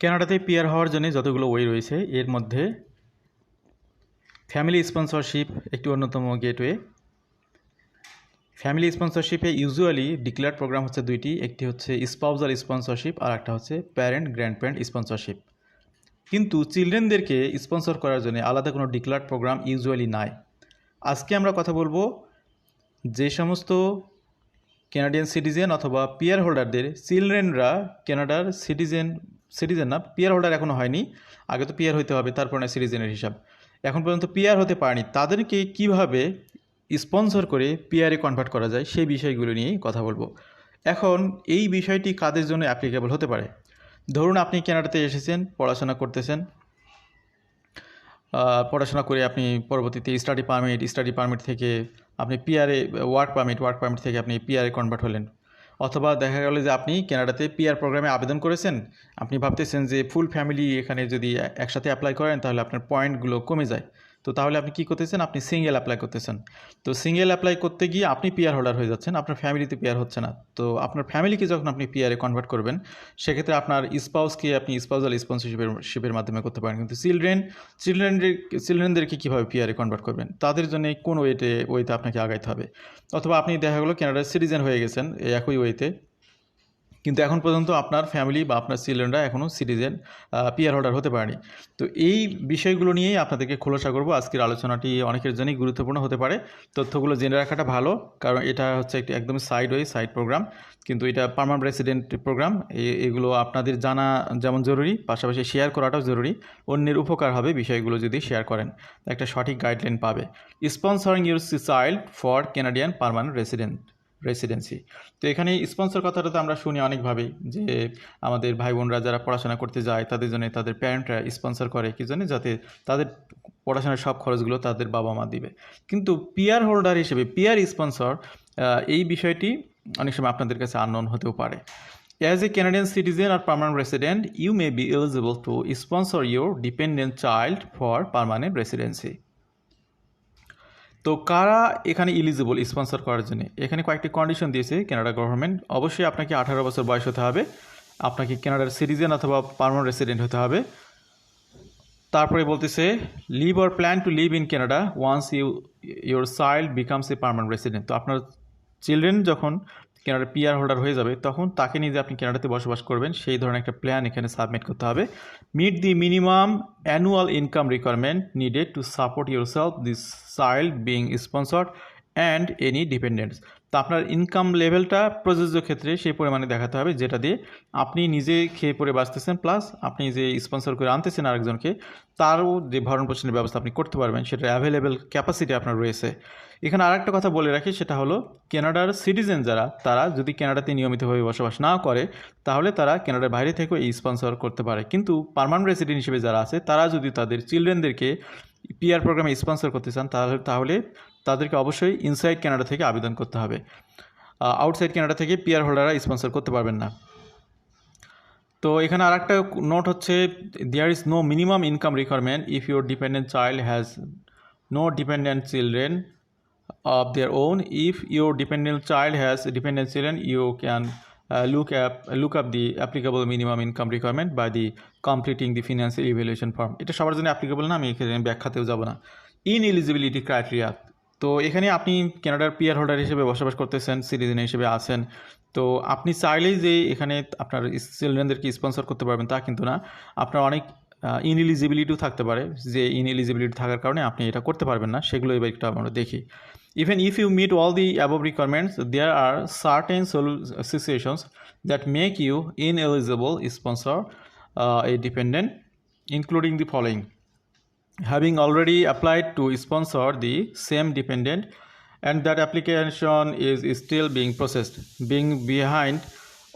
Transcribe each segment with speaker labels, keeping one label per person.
Speaker 1: কানাডাতে পিয়ার হওয়ার জন্য যতগুলো ওয়ে রয়েছে, এর মধ্যে ফ্যামিলি স্পন্সরশিপ একটি অন্যতম গেটওয়ে ফ্যামিলি স্পন্সরশিপে ইউজুয়ালি ডিক্লেয়ার প্রোগ্রাম হচ্ছে দুইটি, একটি হচ্ছে স্পাউজাল স্পন্সরশিপ আর একটা হচ্ছে প্যারেন্ট গ্র্যান্ড প্যারেন্ট স্পন্সরশিপ কিন্তু চিলড্রেনদেরকে স্পন্সর করার জন্য আলাদা কোনো ডিক্লেয়ার প্রোগ্রাম ইউজুয়ালি নাই। আজকে আমরা কথা বলব যে সমস্ত কানাডিয়ান সিটিজেন অথবা পিয়ার হোল্ডারদের চিলড্রেনরা কানাডার সিটিজেন সিটিজেন না পিয়ার হোল্ডার এখনও হয়নি। আগে তো পিয়ার হতে হবে, তারপর না সিটিজেনের হিসাব। এখন পর্যন্ত পিয়ার হতে পারেনি। তাদেরকে কীভাবে স্পন্সর করে পিয়ারে কনভার্ট করা যায়, সেই বিষয়গুলো নিয়েই কথা বলব। এখন এই বিষয়টি কাদের জন্য অ্যাপ্লিকেবল হতে পারে? ধরুন আপনি কানাডাতে এসেছেন, পড়াশোনা করতেছেন। পড়াশোনা করে আপনি পরবর্তীতে স্টাডি পারমিট স্টাডি পারমিট থেকে আপনি পিআরএ ওয়ার্ক পারমিট ওয়ার্ক পারমিট থেকে আপনি পিআরএ কনভার্ট হলেন। অথবা দেখা গেল যে আপনি কানাডাতে পিআর প্রোগ্রামে আবেদন করেছেন, আপনি ভাবতেছেন যে ফুল ফ্যামিলি এখানে যদি একসাথে অ্যাপ্লাই করেন, তাহলে আপনার পয়েন্টগুলো কমে যায়। তো তাহলে আপনি কি করতেছেন? আপনি সিঙ্গেল অ্যাপ্লাই করতেছেন। তো সিঙ্গেল অ্যাপ্লাই করতে গিয়ে আপনি পিআর হোল্ডার হয়ে যাচ্ছেন। আপনার ফ্যামিলিতে পিআর হচ্ছে না। তো আপনার ফ্যামিলিকে যখন আপনি পিআরে কনভার্ট করবেন, সেক্ষেত্রে আপনার স্পাউসকে আপনি স্পাউজাল স্পন্সরশিপের শিপের মাধ্যমে করতে পারেন। কিন্তু চিলড্রেন চিলড্রেনদের চিলড্রেনদেরকে কীভাবে পিআরে কনভার্ট করবেন? তাদের জন্য কোন ওয়েতে ওয়েতে আপনাকে আগাইতে হবে। অথবা আপনি দেখা গেলো কানাডার সিটিজেন হয়ে গেছেন একই ওয়েতে কিন্তু এখন পর্যন্ত আপনার ফ্যামিলি বা আপনার চিলড্রেনরা এখনও সিটিজেন পিয়ার হোল্ডার হতে পারেনি। তো এই বিষয়গুলো নিয়েই আপনাদেরকে খোলসা করব। আজকের আলোচনাটি অনেকের জন্যই গুরুত্বপূর্ণ হতে পারে। তথ্যগুলো জেনে রাখাটা ভালো, কারণ এটা হচ্ছে একটি একদম সাইড ওয়ে সাইড প্রোগ্রাম কিন্তু এটা পারমানেন্ট রেসিডেন্ট প্রোগ্রাম এগুলো আপনাদের জানা যেমন জরুরি, পাশাপাশি শেয়ার করাটাও জরুরি। অন্যের উপকার হবে বিষয়গুলো যদি শেয়ার করেন, একটা সঠিক গাইডলাইন পাবে। Sponsoring your child for Canadian permanent resident residency তো এখানে স্পন্সর কথাটা তো আমরা শুনি অনেকভাবেই যে আমাদের ভাই বোনরা যারা পড়াশোনা করতে যায়, তাদের জন্য তাদের প্যারেন্টরা স্পন্সর করে কি জন্য? যাতে তাদের পড়াশোনার সব খরচগুলো তাদের বাবা মা দিবে। কিন্তু পিয়ার হোল্ডার হিসেবে পিয়ার স্পন্সর এই বিষয়টি অনেক সময় আপনাদের কাছে আননোন হতেও পারে। As a Canadian citizen or permanent resident you may be eligible to sponsor your dependent child for permanent residency তো কারা এখানে ইলিজিবল স্পন্সর করার জন্য? এখানে কয়েকটি কন্ডিশন দিয়েছে কানাডা গভর্নমেন্ট অবশ্যই আপনাকে আঠারো বছর বয়স হতে হবে। আপনাকে কানাডার সিটিজেন অথবা পারমানেন্ট রেসিডেন্ট হতে হবে। তারপরে বলতেছে live or plan to live in Canada once you your child becomes a permanent resident তো আপনার চিলড্রেন যখন কানাডার পিআর হোল্ডার হয়ে যাবে, তখন তাকে নিয়ে যে আপনি কেনাডাতে বসবাস করবেন, সেই ধরনের একটা প্ল্যান এখানে সাবমিট করতে হবে। Meet the minimum annual income requirement needed to support yourself this child being sponsored and any dependents তো আপনার ইনকাম লেভেলটা প্রযোজ্য ক্ষেত্রে সেই পরিমাণে দেখাতে হবে, যেটা দিয়ে আপনি নিজে খেয়ে পরে বাঁচতেছেন প্লাস আপনি যে স্পন্সর করে আনতেছেন আরেকজনকে, তারও যে ভরণ পোষণের ব্যবস্থা আপনি করতে পারবেন, সেটা অ্যাভেলেবেল ক্যাপাসিটি আপনার রয়েছে। এখানে আরেকটা কথা বলে রাখি, সেটা হলো কেনাডার সিটিজেন যারা, তারা যদি কেনাডাতে নিয়মিতভাবে বসবাস না করে, তাহলে তারা কেনাডার বাইরে থেকেও এই স্পন্সর করতে পারে। কিন্তু পারমানেন্ট রেসিডেন্ট হিসেবে যারা আছে, তারা যদি তাদের চিলড্রেনদেরকে পিআর প্রোগ্রামে স্পন্সর করতে চান, তাহলে তাহলে তাদেরকে অবশ্যই ইনসাইড কানাডা থেকে আবেদন করতে হবে। আউটসাইড কানাডা থেকে পিয়ার হোল্ডাররা স্পন্সর করতে পারবেন না। তো এখানে আর একটা নোট হচ্ছে there is no minimum income requirement if your dependent child has no dependent children of their own if your dependent child has dependent children you can look up look look the the minimum income income requirement the completing the financial evaluation form. এটা সবার জন্য applicable না, আমি এখানে ব্যাখ্যাতেও যাব না। In eligibility criteria তো এখানে আপনি কানাডার পিয়ার হোল্ডার হিসেবে বসবাস করতেছেন সিটিজেন হিসেবে আছেন। তো আপনি চাইলেই যে এখানে আপনার চিলড্রেনদেরকে স্পন্সর করতে পারবেন তা কিন্তু না। আপনার অনেক ইনএলিজিবিলিটিও থাকতে পারে। যে ইনএলিজিবিলিটি থাকার কারণে আপনি এটা করতে পারবেন না সেগুলো এবার একটু আমরা দেখি। Even if you meet all the above requirements there are situations that make you ineligible sponsor uh, a dependent, including the following. Having already applied to sponsor the same dependent and that application is still being processed, being behind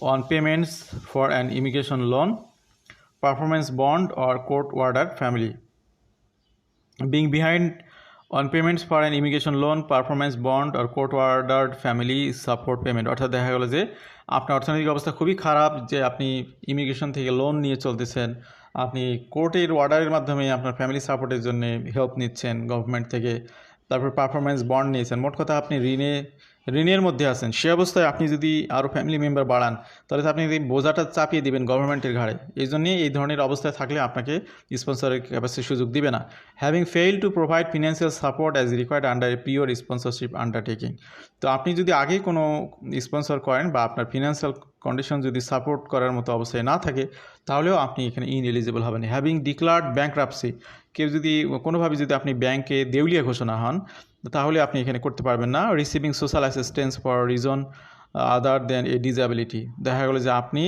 Speaker 1: on payments for an immigration loan, performance bond or court ordered family being behind on payments for an immigration loan performance bond or court ordered family support payment অর্থাৎ দেখা গেলো যে আপনার অর্থনৈতিক অবস্থা খুবই খারাপ যে আপনি ইমিগ্রেশন থেকে লোন নিয়ে চলতেছেন আপনি কোর্টের অর্ডারের মাধ্যমে আপনার ফ্যামিলি সাপোর্টের জন্য হেল্প নিচ্ছেন গভর্নমেন্ট থেকে। তারপর পারফরমেন্স বন্ড নিয়েছেন। মোট কথা আপনি ঋণে, ঋণের মধ্যে আছেন। সে অবস্থায় আপনি যদি আরও ফ্যামিলি মেম্বার বাড়ান, তাহলে তো আপনি বোঝাটা চাপিয়ে দিবেন গভর্নমেন্টের ঘাড়ে, এই জন্যই এই ধরনের অবস্থায় থাকলে আপনাকে স্পন্সরের ক্যাপাসিটি সুযোগ দিবে না। Having fail to provide financial support as required under a pure sponsorship undertaking তো আপনি যদি আগে কোনো স্পন্সর করেন বা আপনার ফিনান্সিয়াল কন্ডিশন যদি সাপোর্ট করার মতো অবস্থায় না থাকে, তাহলেও আপনি এখানে ইন এলিজিবল হবেন। হ্যাভিং ডিক্লার্ড ব্যাঙ্ক কেউ যদি কোনোভাবে যদি আপনি ব্যাংকে দেউলিয়া ঘোষণা হন, তাহলে আপনি এখানে করতে পারবেন না। Receiving social assistance for reason other than a disability দেখা গেলো যে আপনি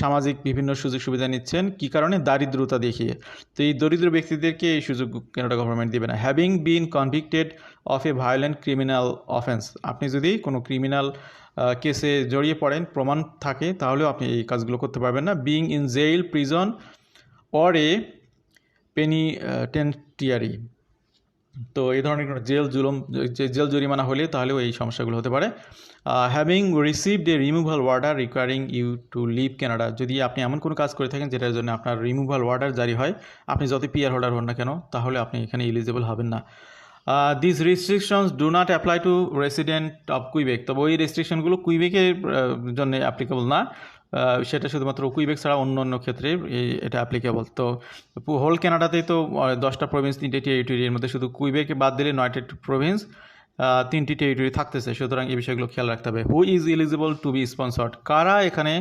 Speaker 1: সামাজিক বিভিন্ন সুযোগ সুবিধা নিচ্ছেন, কী কারণে? দারিদ্রতা দেখিয়ে। তো এই দরিদ্র ব্যক্তিদেরকে এই সুযোগ কেনাডা গভর্নমেন্ট দেবে না। Having been convicted of a violent criminal offence আপনি যদি কোনো ক্রিমিনাল কেসে জড়িয়ে পড়েন, প্রমাণ থাকে, তাহলেও আপনি এই কাজগুলো করতে পারবেন না। Being in jail prison or a penitentiary তো এই ধরনের কোনো জেল জুলুম জেল জরিমানা হলে তাহলেও এই সমস্যাগুলো হতে পারে। Having received a removal order requiring you to leave Canada যদি আপনি এমন কোনো কাজ করে থাকেন যেটার জন্য আপনার রিমুভাল ওয়ার্ডার জারি হয়, আপনি যত পিয়ার হোল্ডার হন না কেন, তাহলে আপনি এখানে এলিজিবল হবেন না। This restrictions do not apply to resident of Quebec তবে ওই রেস্ট্রিকশনগুলো কুইবেকের জন্য অ্যাপ্লিকেবল না। সেটা শুধুমাত্র কুইবেক ছাড়া অন্য অন্য ক্ষেত্রে এটা অ্যাপ্লিকেবল তো হোল কানাডাতেই তো দশটা প্রভিন্স তিনটে টেরিটরি এর মধ্যে শুধু কুইবেকে বাদ দিলে নয়টা প্রভিন্স তিনটি টেরিটরি থাকতেছে। সুতরাং এই বিষয়গুলো খেয়াল রাখতে হবে। Who is eligible to be sponsored কারা এখানে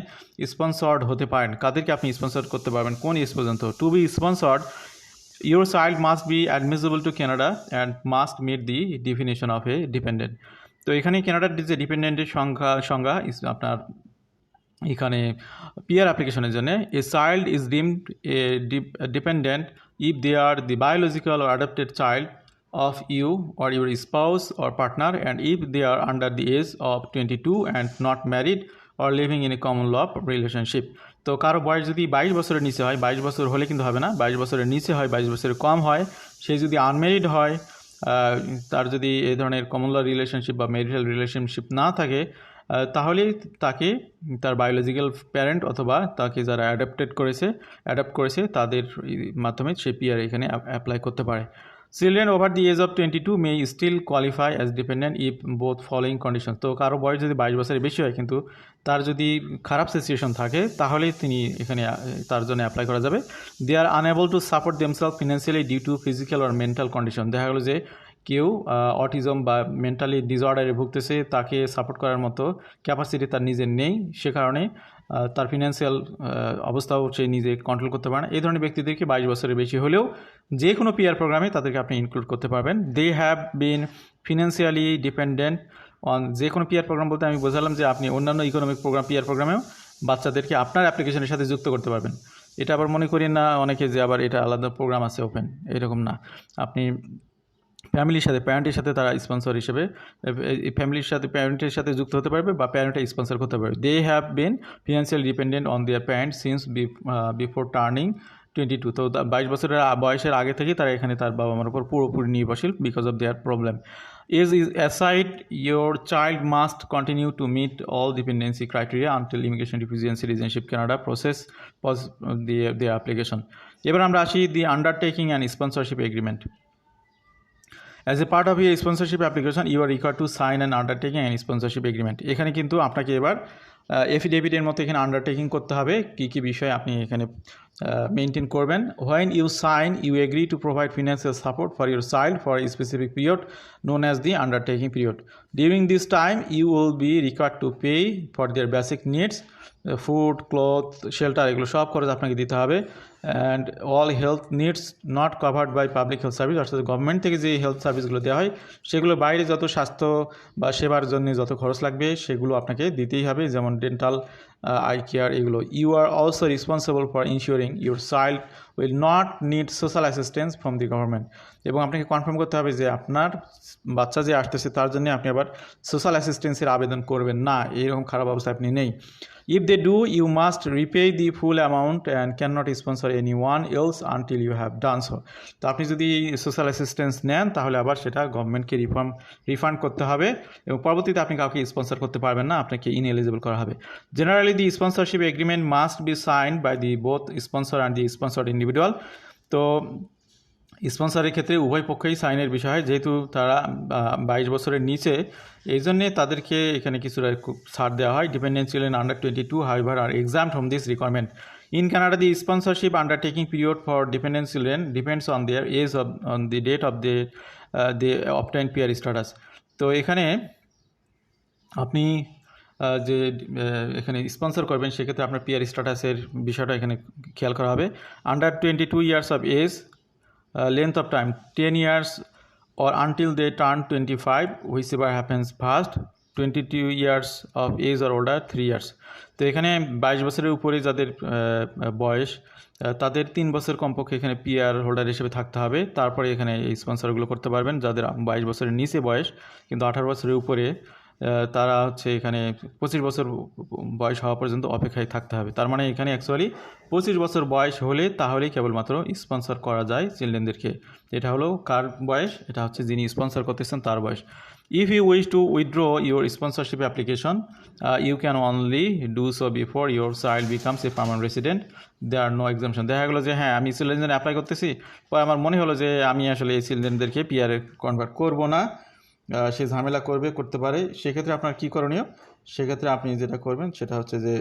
Speaker 1: স্পন্সর্ড হতে পারেন? কাদেরকে আপনি স্পন্সর করতে পারবেন? কোন এজ পর্যন্ত? To be sponsored your child must be admissible to Canada and must meet the definition of a dependent তো এখানে কানাডার যে ডিপেন্ডেন্টের সংখ্যা সংজ্ঞা আপনার এখানে পিয়ার অ্যাপ্লিকেশনের জন্য a child is deemed a dependent if they are the biological or adopted child of you or your spouse or partner and if they are under the age of 22 and not married or living in a common law relationship তো কারও বয়স যদি বাইশ বছরের নিচে হয়, বাইশ বছর হলে কিন্তু হবে না। বাইশ বছরের নিচে হয়, বাইশ বছরের কম হয়। সে যদি আনমেরিড হয় তার যদি এই ধরনের কমন ল রিলেশনশিপ বা ম্যারিটাল রিলেশনশিপ না থাকে তাহলে তাকে তার বায়োলজিক্যাল প্যারেন্ট অথবা তাকে যারা অ্যাডাপ্টেড করেছে অ্যাডাপ্ট করেছে, তাদের মাধ্যমে সে পিআর এখানে অ্যাপ্লাই করতে পারে। Children over the age of twenty two may still qualify as dependent if both following condition তো কারও বয়স যদি বাইশ বছরের বেশি হয় কিন্তু তার যদি খারাপ সিচুয়েশন থাকে তাহলে তিনি এখানে, তার জন্য অ্যাপ্লাই করা যাবে। They are unable to support themselves financially due to physical R mental condition দেখা গেলো যে কেউ অটিজম বা মেন্টালি ডিসঅর্ডারে ভুগতেছে, তাকে সাপোর্ট করার মতো ক্যাপাসিটি তার নিজের নেই। সে কারণে তার ফিনান্সিয়াল অবস্থাও সে নিজে কন্ট্রোল করতে পারে না। এই ধরনের ব্যক্তিদেরকে বাইশ বছরের বেশি হলেও যে কোনো পিআর প্রোগ্রামে তাদেরকে আপনি ইনক্লুড করতে পারবেন। They have been financially dependent on যে কোনো পিআর প্রোগ্রাম বলতে আমি বোঝালাম যে আপনি অন্যান্য ইকোনমিক প্রোগ্রাম পিআর প্রোগ্রামেও বাচ্চাদেরকে আপনার অ্যাপ্লিকেশনের সাথে যুক্ত করতে পারবেন। এটা আবার মনে করি না, অনেকে যে আবার এটা আলাদা প্রোগ্রাম আছে ওপেন এরকম না। আপনি ফ্যামিলির সাথে প্যারেন্টের সাথে তারা স্পন্সর হিসেবে ফ্যামিলির সাথে প্যারেন্টের সাথে যুক্ত হতে পারবে বা প্যারেন্টটা স্পন্সর করতে পারবে। They have been financial dependent on their parent since before turning twenty two তো বাইশ বছরের বয়সের আগে থেকেই তারা এখানে তার বাবা মার উপর পুরোপুরি নির্ভরশীল because of their problem is is aside your child must continue to meet all dependency criteria until immigration refugee and citizenship Canada process pause দিয়ে দিয়ে অ্যাপ্লিকেশন এবার আমরা আসি the undertaking and sponsorship agreement as a part of your sponsorship application you are require to sign and undertaking and sponsorship agreement এখানে কিন্তু আপনাকে এবার এফিডেভিটের মতো এখানে আন্ডারটেকিং করতে হবে, কী কী বিষয় আপনি এখানে মেনটেন করবেন। When you sign you agree to provide financial support for your child for a specific period known as the undertaking period During this time you will be required to pay for their basic needs food food, shelter এগুলো সব খরচ আপনাকে দিতে হবে। And all health needs not covered by public health service অর্থাৎ government থেকে যে health সার্ভিসগুলো দেওয়া হয় সেগুলো বাইরে যত স্বাস্থ্য বা সেবার জন্য যত খরচ লাগবে সেগুলো আপনাকে দিতেই হবে। যেমন ডেন্টাল আই কেয়ার এগুলো। You are also responsible for insuring your child will not need social assistance from the government এবং আপনাকে কনফার্ম করতে হবে যে আপনার বাচ্চা যে আসতেছে, তার জন্য আপনি আবার সোশ্যাল অ্যাসিস্ট্যান্সের আবেদন করবেন। না, এইরকম খারাপ অবস্থা আপনি নেই। If they do you must repay the full amount and can not sponsor any one else until you have done so তো আপনি যদি সোশ্যাল অ্যাসিস্ট্যান্স নেন, তাহলে আবার সেটা গভর্নমেন্টকে রিফার্ম রিফান্ড করতে হবে এবং পরবর্তীতে আপনি কাউকে স্পন্সর করতে পারবেন না, আপনাকে ইনএলিজিবল করা হবে। Generally the sponsorship agreement must be sign by the both sponsor and the sponsored individual তো স্পন্সরের ক্ষেত্রে উভয় পক্ষেই সাইনের বিষয় হয়। যেহেতু তারা বাইশ বছরের নিচে, এই জন্যে তাদেরকে এখানে কিছুটা ছাড় দেওয়া হয়। Dependent children under twenty two however are exempt from this requirement in Canada the sponsorship undertaking period for dependent children depends on their age of on the date of the they obtain PR status তো এখানে আপনি যে এখানে sponsor করবেন, সেক্ষেত্রে আপনার peer স্ট্যাটাসের বিষয়টা এখানে খেয়াল করা হবে। Under twenty two years of age length of time ten years or until they or until they turn 25 whichever happens first 22 years of age or older 3 years. তো এখানে বাইশ বছরের উপরে যাদের বয়স তাদের তিন বছর কমপক্ষে এখানে পিআর হোল্ডার হিসেবে থাকতে হবে। তারপরে এখানে এই স্পন্সরগুলো করতে পারবেন, যাদের বাইশ বছরের নিচে বয়স, কিন্তু আঠারো বছরের উপরে তারা হচ্ছে এখানে পঁচিশ বছর বয়স হওয়া পর্যন্ত অপেক্ষায় থাকতে হবে। তার মানে এখানে অ্যাকচুয়ালি পঁচিশ বছর বয়স হলে তাহলেই কেবলমাত্র স্পন্সর করা যায় চিলড্রেনদেরকে। এটা হলো কার বয়স? এটা হচ্ছে যিনি স্পন্সর করতেছেন তার বয়স। If you wish to withdraw your sponsorship application you can only do so before your child becomes a permanent resident they are no exemption দেখা গেলো যে হ্যাঁ আমি চিলড্রেন অ্যাপ্লাই করতেছি। পরে আমার মনে হলো যে, আমি আসলে এই চিলড্রেনদেরকে পিআরে কনভার্ট করব না। সে ঝামেলা করবে, করতে পারে। সেক্ষেত্রে আপনার কী করণীয়? সেক্ষেত্রে আপনি যেটা করবেন, সেটা হচ্ছে যে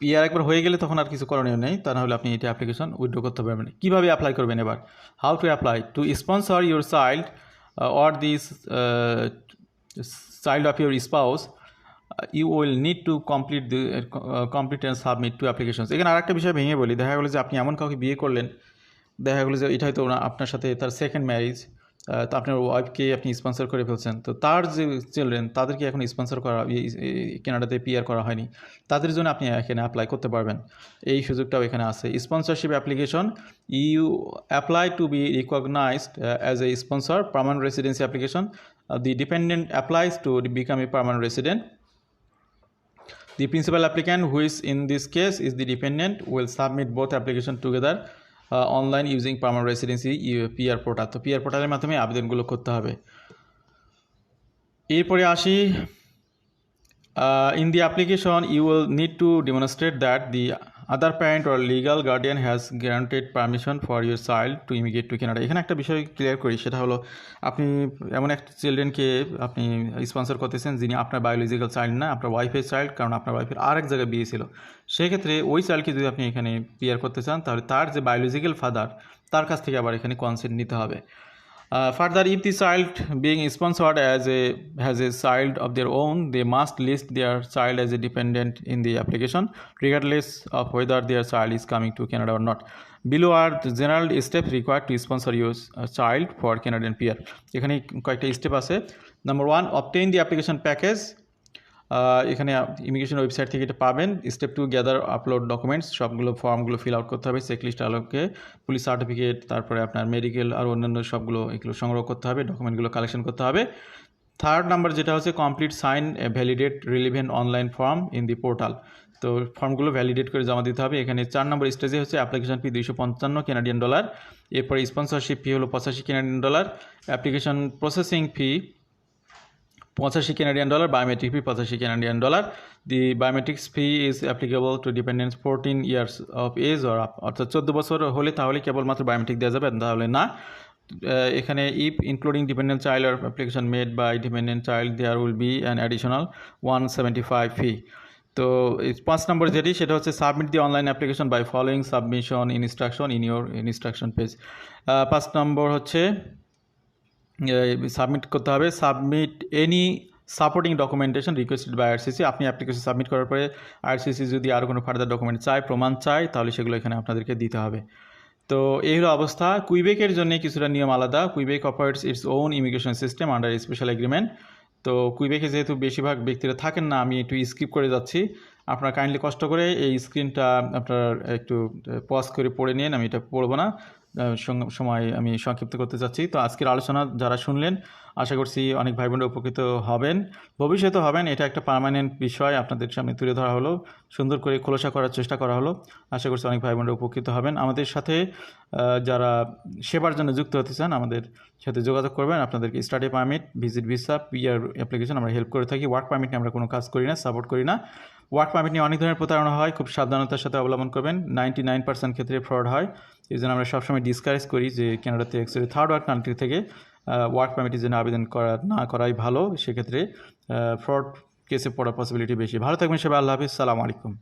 Speaker 1: পিআর একবার হয়ে গেলে তখন আর কিছু করণীয় নেই। তা নাহলে আপনি এটা অ্যাপ্লিকেশন উইথড্র করতে পারবেন কীভাবে অ্যাপ্লাই করবেন এবার? How to apply to sponsor your child or this child of your spouse you will need to complete the complete and submit two applications এখানে আরেকটা বিষয় ভেঙে বলি। দেখা গেলো যে আপনি এমন কাউকে বিয়ে করলেন, দেখা গেলো যে এটা হয়তো আপনার সাথে তার সেকেন্ড ম্যারেজ তো আপনার ওয়াইফকে আপনি স্পন্সর করে ফেলছেন। তো তার যে চিলড্রেন তাদেরকে এখন স্পন্সর করা কেনাডাতে পিআর করা হয়নি। তাদের জন্য আপনি এখানে অ্যাপ্লাই করতে পারবেন। এই সুযোগটাও এখানে আছে। Sponsorship application you apply to be recognized as a sponsor permanent residency application the dependent applies to become a permanent resident principal applicant, who is in this case is the dependent, will submit both application together. Uh, using permanent residency PR portal. তো PR পোর্টালের মাধ্যমে আবেদনগুলো করতে হবে এরপরে আসি in the application you will need to demonstrate that the other parent or legal guardian has guaranteed permission for your child to immigrate to Canada এখানে একটা বিষয় ক্লিয়ার করি, সেটা হলো আপনি এমন একটা চিলড্রেনকে আপনি স্পন্সর করতেছেন যিনি আপনার বায়োলজিক্যাল চাইল্ড না, আপনার ওয়াইফের চাইল্ড কারণ আপনার ওয়াইফের আরেক জায়গায় বিয়ে ছিল। সেক্ষেত্রে ওই চাইল্ডকে যদি আপনি এখানে পিয়ার করতে চান, তাহলে তার যে বায়োলজিক্যাল ফাদার তার কাছ থেকে আবার এখানে কনসেন্ট নিতে হবে। Uh, further, if the child being sponsored as a has a child of their own, they must list their child as a dependent in the application, regardless of whether their child is coming to Canada or not. Below are the general steps required to sponsor your uh, child for Canadian peer. এখানে কয়েকটা step আছে number one obtain the application package ah, এখানে immigration website থেকে এটা পাবেন। Step two gather upload documents সবগুলো ফর্মগুলো fill out করতে হবে। চেকলিস্ট আলোকে পুলিশ সার্টিফিকেট তারপরে আপনার মেডিকেল আর অন্যান্য সবগুলো এগুলো সংগ্রহ করতে হবে ডকুমেন্টগুলো কালেকশন করতে হবে। থার্ড নাম্বার যেটা হচ্ছে complete sign validate relevant online form in the portal তো ফর্মগুলো ভ্যালিডেট করে জমা দিতে হবে। এখানে চার নম্বর স্টেজে হচ্ছে অ্যাপ্লিকেশন ফি দুইশো পঞ্চান্ন কেনাডিয়ান ডলার এরপরে স্পন্সরশিপ ফি হলো পঁচাশি Canadian dollar application processing fee পঁচাশি কেনাডিয়ান ডলার বায়োমেট্রিক ফি পঁচাশি Canadian dollar the biometrics fee is applicable to dependence fourteen years of age or অর্থাৎ চোদ্দ বছর হলে তাহলে কেবলমাত্র বায়োমেট্রিক দেওয়া যাবে, তাহলে না। এখানে if including dependent child application made by dependent child there will be an additional one seventy five fee তো পাঁচ নম্বর যেটি, সেটা হচ্ছে submit the online application by following submission instruction in your instruction page পাঁচ নম্বর হচ্ছে সাবমিট করতে হবে। Submit any supporting documentation requested by RCC আপনি অ্যাপ্লিকেশন সাবমিট করার পরে আরসিসি যদি আরও কোনো ফার্দার ডকুমেন্ট চায়, প্রমাণ চায়, তাহলে সেগুলো এখানে আপনাদেরকে দিতে হবে। তো এই হলো অবস্থা। কুইবেকের জন্য কিছুটা নিয়ম আলাদা। Quebec operates its own immigration system under special agreement তো কুইবেকে যেহেতু বেশিরভাগ ব্যক্তিরা থাকেন না, আমি একটু স্কিপ করে যাচ্ছি। আপনারা কাইন্ডলি কষ্ট করে এই স্ক্রিনটা আপনার একটু পজ করে পড়ে নিন, আমি এটা পড়ব না। সময় আমি সংক্ষিপ্ত করতে চাচ্ছি। তো আজকের আলোচনা যারা শুনলেন, আশা করছি অনেক ভাই বোনরা উপকৃত হবেন। ভবিষ্যতে হবেন, এটা একটা পার্মানেন্ট বিষয়, আপনাদের সামনে তুলে ধরা হলো, সুন্দর করে খোলসা করার চেষ্টা করা হলো। আশা করছি অনেক ভাই বোনরা উপকৃত হবেন। আমাদের সাথে যারা সেবার জন্য যুক্ত হতে চান, আমাদের সাথে যোগাযোগ করবেন। আপনাদেরকে study permit visit visa PR application আমরা হেল্প করে থাকি। ওয়ার্ক পারমিট নিয়ে আমরা কোনো কাজ করি না সাপোর্ট করি না। ওয়ার্ক পারমিট নিয়ে অনেক ধরনের প্রতারণা হয়, খুব সাবধানতার সাথে অবলম্বন করবেন। নাইনটি নাইন পার্সেন্ট ক্ষেত্রে ফ্রড হয়। এই জন্য আমরা সবসময় ডিসকারেজ করি যে ক্যানাডাতে অ্যাকচুয়ালি থার্ড ওয়ার্ল্ড কান্ট্রি থেকে ওয়ার্ক পারমিটের জন্য আবেদন করা, না করাই ভালো। সেক্ষেত্রে ফ্রড কেসে পড়ার পসিবিলিটি বেশি। ভালো থাকবেন সবাই। আল্লাহ হাফিজ। সালাম আলাইকুম।